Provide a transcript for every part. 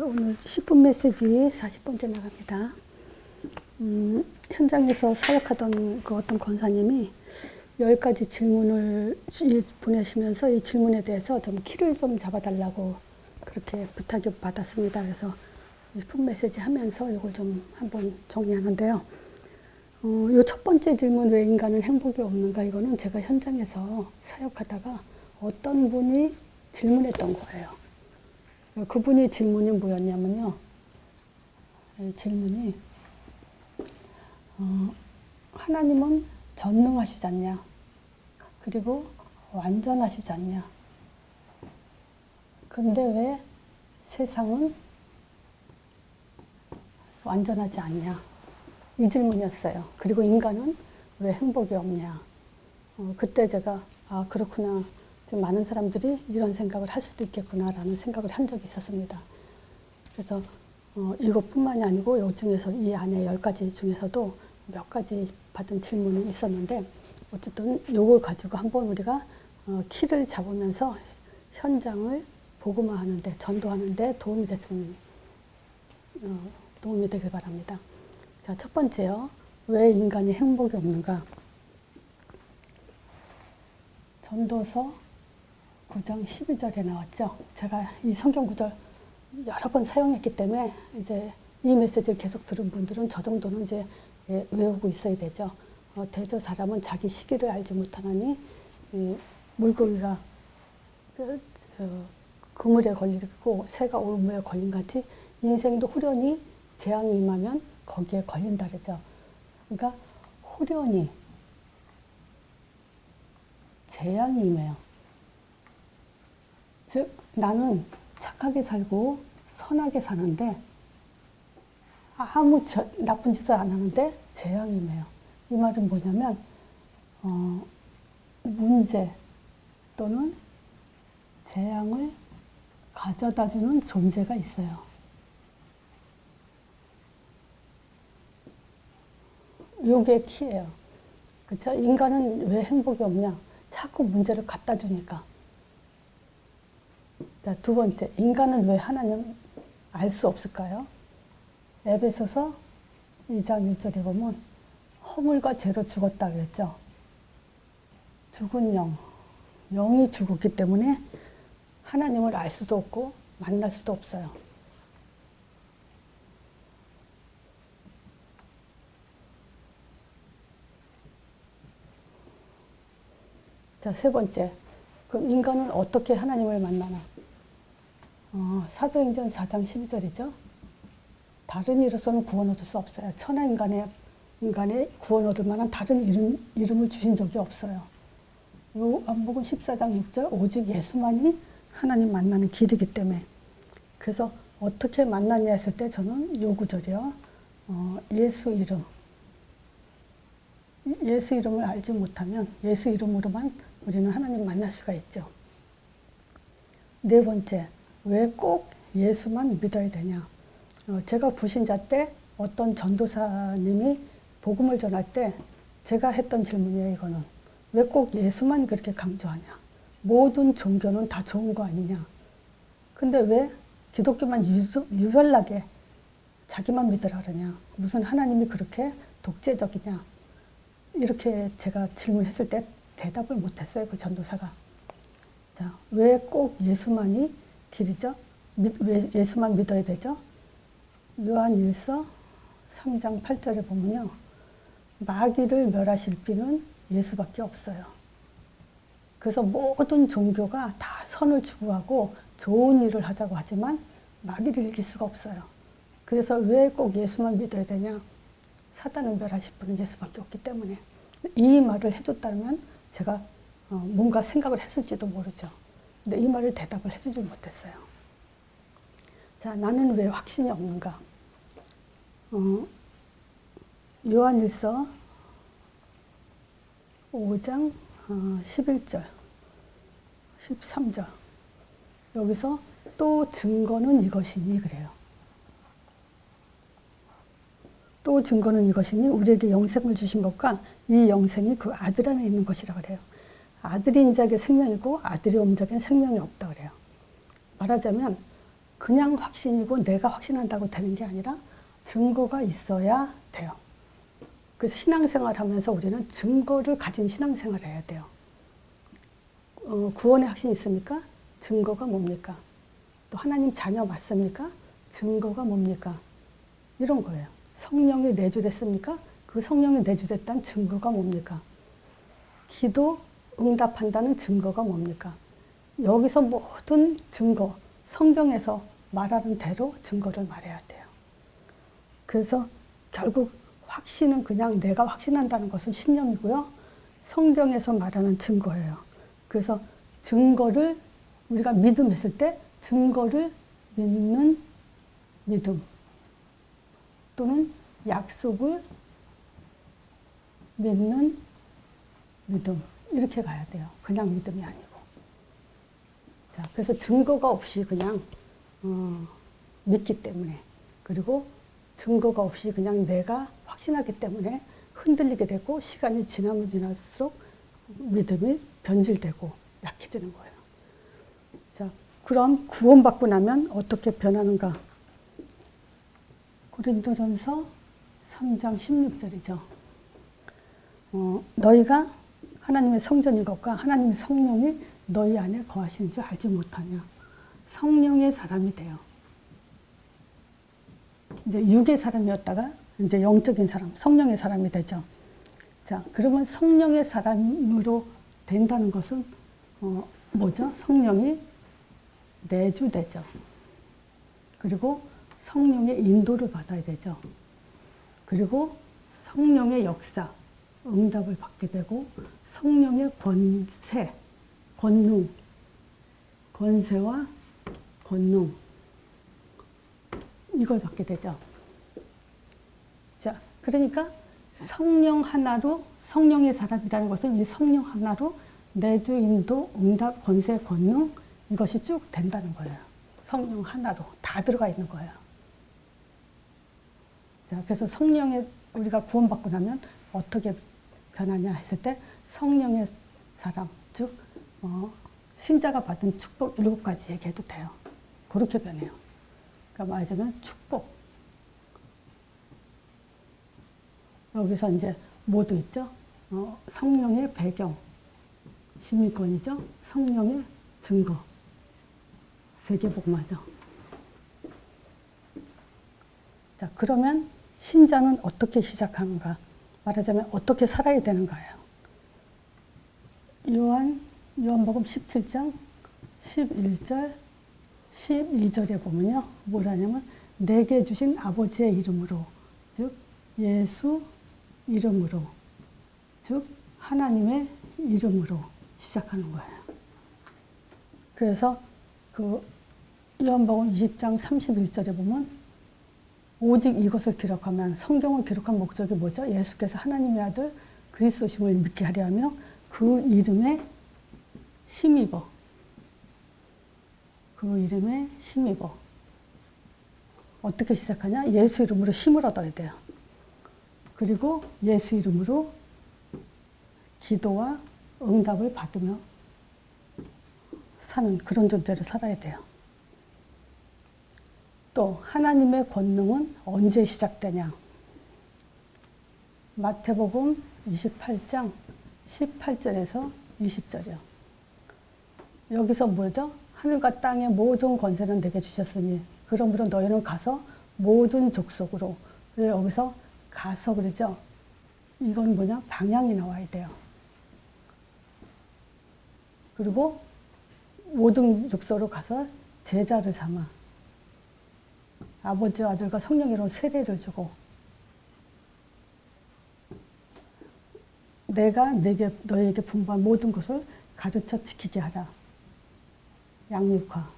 오늘 10분 메시지 40번째 나갑니다. 음, 현장에서 사역하던 그 어떤 권사님이 10가지 질문을 주- 보내시면서 이 질문에 대해서 좀 키를 좀 잡아달라고 그렇게 부탁을 받았습니다. 그래서 10분 메시지 하면서 이걸 좀 한번 정리하는데요. 어, 요첫 번째 질문 왜 인간은 행복이 없는가 이거는 제가 현장에서 사역하다가 어떤 분이 질문했던 거예요. 그분이 질문이 뭐였냐면요. 이 질문이 어, 하나님은 전능하시지 않냐? 그리고 완전하시지 않냐? 근데 왜 세상은 완전하지 않냐? 이 질문이었어요. 그리고 인간은 왜 행복이 없냐? 어, 그때 제가 아 그렇구나. 지금 많은 사람들이 이런 생각을 할 수도 있겠구나라는 생각을 한 적이 있었습니다. 그래서 어, 이것뿐만이 아니고 요 중에서 이 안에 열 가지 중에서도 몇 가지 받은 질문이 있었는데 어쨌든 요걸 가지고 한번 우리가 어, 키를 잡으면서 현장을 복음화하는데 전도하는데 도움이 됐으면 어, 도움이 되길 바랍니다. 자, 첫 번째요. 왜 인간이 행복이 없는가? 전도서 9장 12절에 나왔죠. 제가 이 성경 구절 여러 번 사용했기 때문에 이제 이 메시지를 계속 들은 분들은 저 정도는 이제 예, 외우고 있어야 되죠. 어, 대저 사람은 자기 시기를 알지 못하나니 이 물고기가 저, 저, 그물에 걸리고 새가 올무에 걸린 같이 인생도 후련히 재앙이 임하면 거기에 걸린다 그러죠. 그러니까 후련히 재앙이 임해요. 즉 나는 착하게 살고 선하게 사는데 아무 저, 나쁜 짓을 안 하는데 재앙이 임해요. 이 말은 뭐냐면 어, 문제 또는 재앙을 가져다주는 존재가 있어요. 요게 키예요. 그렇죠? 인간은 왜 행복이 없냐? 자꾸 문제를 갖다 주니까. 자, 두 번째. 인간은 왜 하나님 알 수 없을까요? 에베소서 2장 1절에 보면 허물과 죄로 죽었다 그랬죠. 죽은 영. 영이 죽었기 때문에 하나님을 알 수도 없고 만날 수도 없어요. 자, 세 번째. 그럼 인간은 어떻게 하나님을 만나나? 어, 사도행전 4장 12절이죠. 다른 이로서는 구원 얻을 수 없어요. 천하 인간의 인간의 구원 얻을 만한 다른 이름, 이름을 주신 적이 없어요. 요한복음 14장 6절 오직 예수만이 하나님 만나는 길이기 때문에 그래서 어떻게 만나냐 했을 때 저는 요 구절이요. 어, 예수 이름. 예수 이름을 알지 못하면 예수 이름으로만 우리는 하나님 만날 수가 있죠. 네 번째, 왜 꼭 예수만 믿어야 되냐? 어, 제가 부신자 때 어떤 전도사님이 복음을 전할 때 제가 했던 질문이에요, 이거는. 왜 꼭 예수만 그렇게 강조하냐? 모든 종교는 다 좋은 거 아니냐? 근데 왜 기독교만 유, 유별나게 자기만 믿으라 그러냐? 무슨 하나님이 그렇게 독재적이냐? 이렇게 제가 질문했을 때 대답을 못했어요, 그 전도사가. 자, 왜 꼭 예수만이 길이죠? 예수만 믿어야 되죠? 요한 1서 3장 8절에 보면요. 마귀를 멸하실 비는 예수밖에 없어요. 그래서 모든 종교가 다 선을 추구하고 좋은 일을 하자고 하지만 마귀를 이길 수가 없어요. 그래서 왜 꼭 예수만 믿어야 되냐? 사단을 멸하실 분은 예수밖에 없기 때문에 이 말을 해줬다면 제가 어, 뭔가 생각을 했을지도 모르죠. 근데 이 말을 대답을 해주질 못했어요. 자, 나는 왜 확신이 없는가? 어, 요한일서 5장 어, 11절, 13절. 여기서 또 증거는 이것이니 그래요. 또 증거는 이것이니 우리에게 영생을 주신 것과 이 영생이 그 아들 안에 있는 것이라 그래요. 아들이 인자에게 생명이고 아들이 자에게 생명이 없다 그래요. 말하자면 그냥 확신이고 내가 확신한다고 되는 게 아니라 증거가 있어야 돼요. 그래서 신앙생활 하면서 우리는 증거를 가진 신앙생활을 해야 돼요. 어, 구원의 확신이 있습니까? 증거가 뭡니까? 또 하나님 자녀 맞습니까? 증거가 뭡니까? 이런 거예요. 성령이 내주됐습니까? 그 성령이 내주됐다는 증거가 뭡니까? 기도 응답한다는 증거가 뭡니까? 여기서 모든 증거, 성경에서 말하는 대로 증거를 말해야 돼요. 그래서 결국 확신은 그냥 내가 확신한다는 것은 신념이고요. 성경에서 말하는 증거예요. 그래서 증거를 우리가 믿음했을 때 증거를 믿는 믿음 또는 약속을 믿는 믿음 이렇게 가야 돼요. 그냥 믿음이 아니고. 자, 그래서 증거가 없이 그냥 어, 믿기 때문에 그리고 증거가 없이 그냥 내가 확신하기 때문에 흔들리게 되고 시간이 지나면 지날수록 믿음이 변질되고 약해지는 거예요. 자, 그럼 구원받고 나면 어떻게 변하는가? 고린도전서 3장 16절이죠. 어, 너희가 하나님의 성전인 것과 하나님의 성령이 너희 안에 거하시는 줄 알지 못하냐. 성령의 사람이 돼요. 이제 육의 사람이었다가 이제 영적인 사람, 성령의 사람이 되죠. 자, 그러면 성령의 사람으로 된다는 것은 어, 뭐죠? 성령이 내주되죠. 그리고 성령의 인도를 받아야 되죠. 그리고 성령의 역사, 응답을 받게 되고 성령의 권세, 권능, 권세와 권능 이걸 받게 되죠. 자, 그러니까 성령 하나로 성령의 사람이라는 것은 이 성령 하나로 내주, 인도, 응답, 권세, 권능 이것이 쭉 된다는 거예요. 성령 하나로 다 들어가 있는 거예요. 자, 그래서 성령의 우리가 구원받고 나면 어떻게 변하냐 했을 때 성령의 사람, 즉 어, 신자가 받은 축복 일곱 가지 얘기해도 돼요. 그렇게 변해요. 그러니까 말하자면 축복. 여기서 이제 뭐도 있죠? 어, 성령의 배경, 시민권이죠? 성령의 증거, 세계복마죠. 자, 그러면 신자는 어떻게 시작하는가? 말하자면 어떻게 살아야 되는 가요? 요한, 요한복음 17장 11절, 12절에 보면요. 뭐라냐면, 내게 주신 아버지의 이름으로, 즉, 예수 이름으로, 즉, 하나님의 이름으로 시작하는 거예요. 그래서 그 요한복음 20장 31절에 보면 오직 이것을 기록하면 성경을 기록한 목적이 뭐죠? 예수께서 하나님의 아들 그리스도심을 믿게 하려 하며 그 이름에 힘입어 그 이름에 힘입어 어떻게 시작하냐? 예수 이름으로 힘을 얻어야 돼요. 그리고 예수 이름으로 기도와 응답을 받으며 사는 그런 존재를 살아야 돼요. 또 하나님의 권능은 언제 시작되냐? 마태복음 28장 18절에서 20절이요. 여기서 뭐죠? 하늘과 땅의 모든 권세는 내게 주셨으니 그러므로 너희는 가서 모든 족속으로 왜 여기서 가서 그러죠? 이건 뭐냐? 방향이 나와야 돼요. 그리고 모든 족속으로 가서 제자를 삼아 아버지와 아들과 성령으로 세례를 주고 내가 내게 너에게 분부한 모든 것을 가르쳐 지키게 하라. 양육화.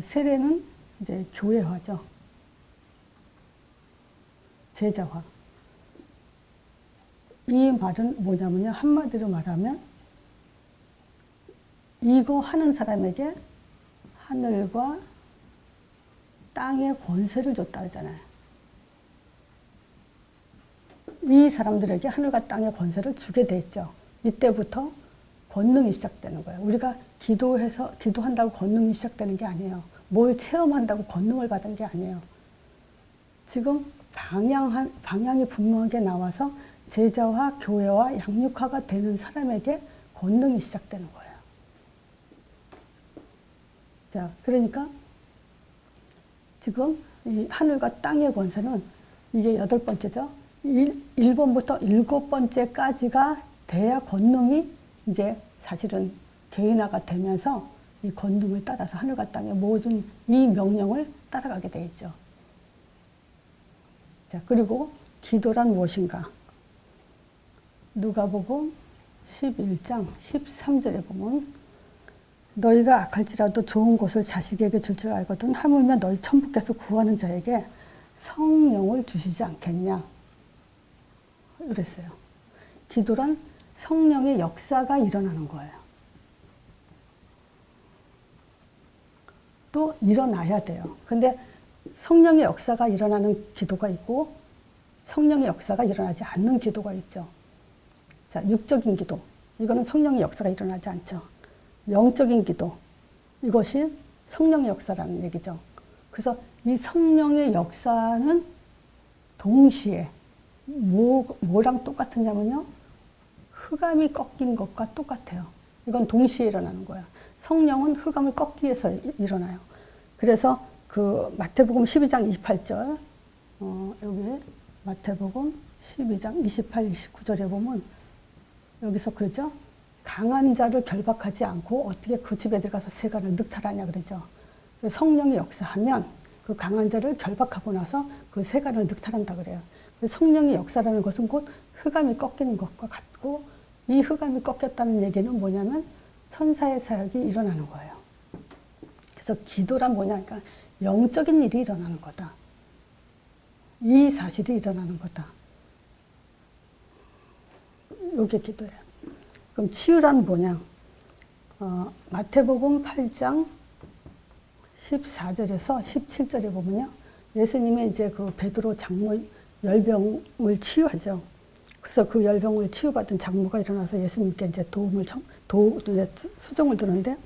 세례는 이제 교회화죠. 제자화. 이 말은 뭐냐면요. 한마디로 말하면 이거 하는 사람에게 하늘과 땅의 권세를 줬다 그러잖아요. 이 사람들에게 하늘과 땅의 권세를 주게 됐죠. 이때부터 권능이 시작되는 거예요. 우리가 기도해서 기도한다고 권능이 시작되는 게 아니에요. 뭘 체험한다고 권능을 받은 게 아니에요. 지금 방향한 방향이 분명하게 나와서 제자와 교회와 양육화가 되는 사람에게 권능이 시작되는 거예요. 자, 그러니까 지금 이 하늘과 땅의 권세는 이게 여덟 번째죠. 일, 1번부터 일곱 번째까지가 돼야 권능이 이제 사실은 개인화가 되면서 이 권능을 따라서 하늘과 땅의 모든 이 명령을 따라가게 돼 있죠. 자, 그리고 기도란 무엇인가? 누가복음 11장 13절에 보면 너희가 악할지라도 좋은 것을 자식에게 줄 줄 알거든 하물며 너희 천부께서 구하는 자에게 성령을 주시지 않겠냐 이랬어요. 기도란 성령의 역사가 일어나는 거예요. 또 일어나야 돼요. 근데 성령의 역사가 일어나는 기도가 있고 성령의 역사가 일어나지 않는 기도가 있죠. 자, 육적인 기도. 이거는 성령의 역사가 일어나지 않죠. 영적인 기도. 이것이 성령의 역사라는 얘기죠. 그래서 이 성령의 역사는 동시에 뭐, 뭐랑 똑같으냐면요. 흑암이 꺾인 것과 똑같아요. 이건 동시에 일어나는 거야. 성령은 흑암을 꺾기 위해서 일어나요. 그래서 그 마태복음 12장 28절, 어, 여기 마태복음 12장 28, 29절에 보면 여기서 그러죠. 강한 자를 결박하지 않고 어떻게 그 집에 들어가서 세간을 늑탈하냐 그러죠. 성령이 역사하면 그 강한 자를 결박하고 나서 그 세간을 늑탈한다 그래요. 성령의 역사라는 것은 곧 흑암이 꺾이는 것과 같고 이 흑암이 꺾였다는 얘기는 뭐냐면 천사의 사역이 일어나는 거예요. 그래서 기도란 뭐냐 그러니까 영적인 일이 일어나는 거다. 이 사실이 일어나는 거다. 요게 기도예요. 그럼 치유란 뭐냐? 어, 마태복음 8장 14절에서 17절에 보면요. 예수님이 이제 그 베드로 장모 열병을 치유하죠. 그래서 그 열병을 치유받은 장모가 일어나서 예수님께 이제 도움을 청, 도, 수정을 두는데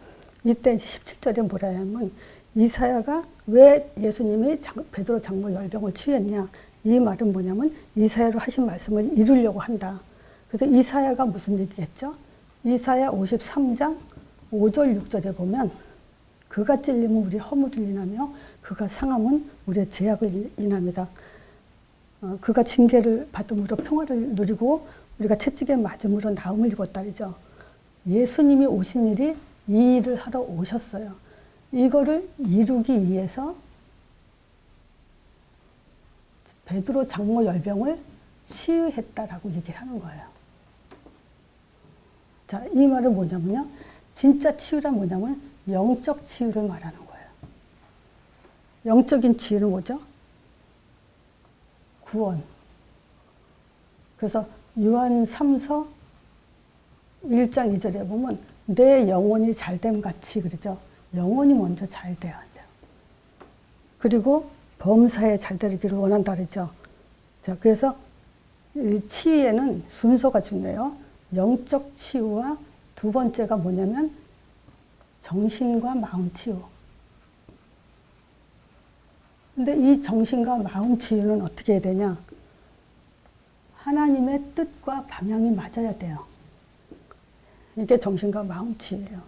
이때 17절에 뭐라 하면 이사야가 왜 예수님이 장, 베드로 장모 열병을 치유했냐 이 말은 뭐냐면 이사야로 하신 말씀을 이루려고 한다. 그래서 이사야가 무슨 얘기겠죠? 이사야 53장 5절 6절에 보면 그가 찔림은 우리 허물을 인하며 그가 상함은 우리의 죄악을 인합니다. 어, 그가 징계를 받음으로 평화를 누리고 우리가 채찍에 맞음으로 나음을 입었다죠. 예수님이 오신 일이 이 일을 하러 오셨어요. 이거를 이루기 위해서 베드로 장모 열병을 치유했다라고 얘기를 하는 거예요. 자, 이 말은 뭐냐면요. 진짜 치유란 뭐냐면 영적 치유를 말하는 거예요. 영적인 치유는 뭐죠? 구원. 그래서 요한 3서 1장 2절에 보면 내 영혼이 잘됨 같이 그러죠. 영혼이 먼저 잘 돼야 돼요. 그리고 범사에 잘 되기를 원한다 그러죠. 자, 그래서 치유에는 순서가 중요해요. 영적 치유와 두 번째가 뭐냐면 정신과 마음 치유. 근데 이 정신과 마음 치유는 어떻게 해야 되냐? 하나님의 뜻과 방향이 맞아야 돼요. 이게 정신과 마음 치유예요.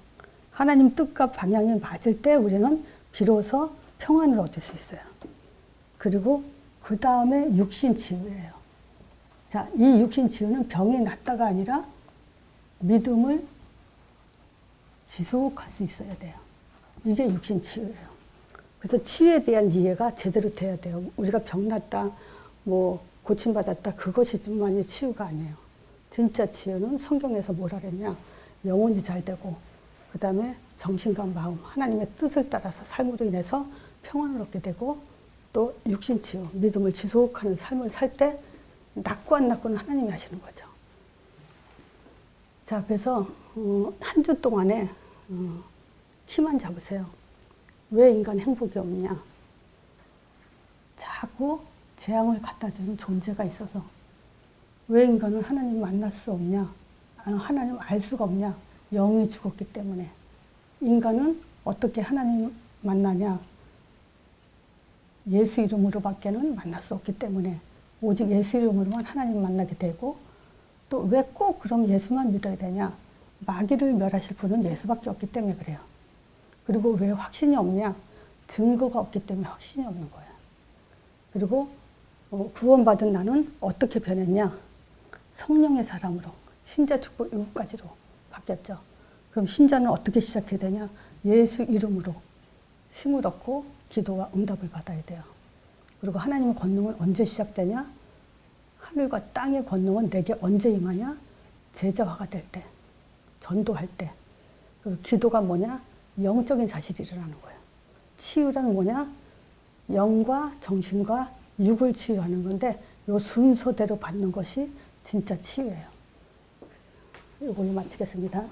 하나님 뜻과 방향이 맞을 때 우리는 비로소 평안을 얻을 수 있어요. 그리고 그 다음에 육신 치유예요. 자, 이 육신 치유는 병이 낫다가 아니라 믿음을 지속할 수 있어야 돼요. 이게 육신 치유예요. 그래서 치유에 대한 이해가 제대로 돼야 돼요. 우리가 병났다, 뭐 고침받았다 그것이만이 치유가 아니에요. 진짜 치유는 성경에서 뭐라 그랬냐? 영혼이 잘 되고 그 다음에 정신과 마음 하나님의 뜻을 따라서 삶으로 인해서 평안을 얻게 되고 또 육신 치유 믿음을 지속하는 삶을 살 때 낫고 안 낫고는 하나님이 하시는 거죠. 자 그래서 어, 한주 동안에 어, 키만 잡으세요. 왜 인간 행복이 없냐? 자꾸 재앙을 갖다 주는 존재가 있어서 왜 인간은 하나님 만날 수 없냐? 아, 하나님 알 수가 없냐? 영이 죽었기 때문에 인간은 어떻게 하나님 만나냐? 예수 이름으로밖에는 만날 수 없기 때문에 오직 예수 이름으로만 하나님 만나게 되고 또 왜 꼭 그럼 예수만 믿어야 되냐? 마귀를 멸하실 분은 예수밖에 없기 때문에 그래요. 그리고 왜 확신이 없냐? 증거가 없기 때문에 확신이 없는 거예요. 그리고 어, 구원받은 나는 어떻게 변했냐? 성령의 사람으로 신자 축복 일곱 가지로 바뀌었죠. 그럼 신자는 어떻게 시작해야 되냐? 예수 이름으로 힘을 얻고 기도와 응답을 받아야 돼요. 그리고 하나님의 권능은 언제 시작되냐? 하늘과 땅의 권능은 내게 언제 임하냐? 제자화가 될 때, 전도할 때. 그리고 기도가 뭐냐? 영적인 사실이 일어나는 거예요. 치유란 뭐냐? 영과 정신과 육을 치유하는 건데 요 순서대로 받는 것이 진짜 치유예요. 이걸로 마치겠습니다.